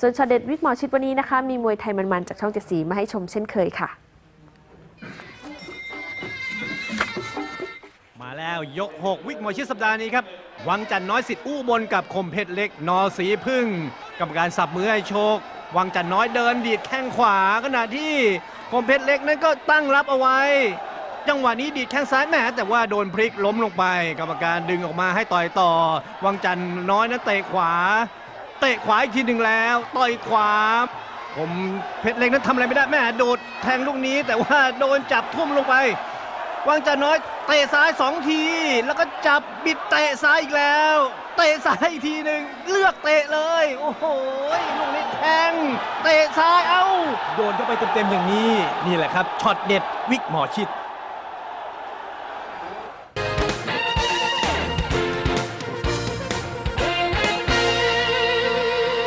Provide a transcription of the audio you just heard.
ส่วนช็อตเด็ดวิกหมอชิดวันนี้นะคะ มีมวยไทยมันๆจากช่องเจ็ดสีมาให้ชมเช่นเคยค่ะ มาแล้วยก 6 วิกหมอชิดสัปดาห์นี้ครับ วังจันทร์น้อยสิทธิ์อู้บนกับคมเพชรเล็ก นอสีพึ่งกรรมการสับมือให้โชค วังจันทร์น้อยเดินดีดแข้งขวาขณะที่คมเพชรเล็กนั้นก็ตั้งรับเอาไว้จังหวะนี้ดีดแข้งซ้ายแหมแต่ว่าโดนพลิกล้มลงไป กรรมการดึงออกมาให้ต่อยต่อ วังจันทร์น้อยนั้นเตะขวา ตะขวาอีกทีหนึ่งแล้ว ต่อยขวา ผมเพชรเล็กนั้นทำอะไรไม่ได้แม่โดดแทงลูกนี้ แต่ว่าโดนจับทุ่มลงไปวังจันทร์น้อยเตะซ้ายสองที แล้วก็จับบิดเตะซ้ายอีกแล้ว เตะซ้ายอีกทีหนึ่งเลือกเตะเลย โอ้โหลูกนี้แทงเตะซ้ายเอ้า โดนเข้าไปเต็มๆอย่างนี้ นี่แหละครับช็อตเด็ดวิกหมอชิด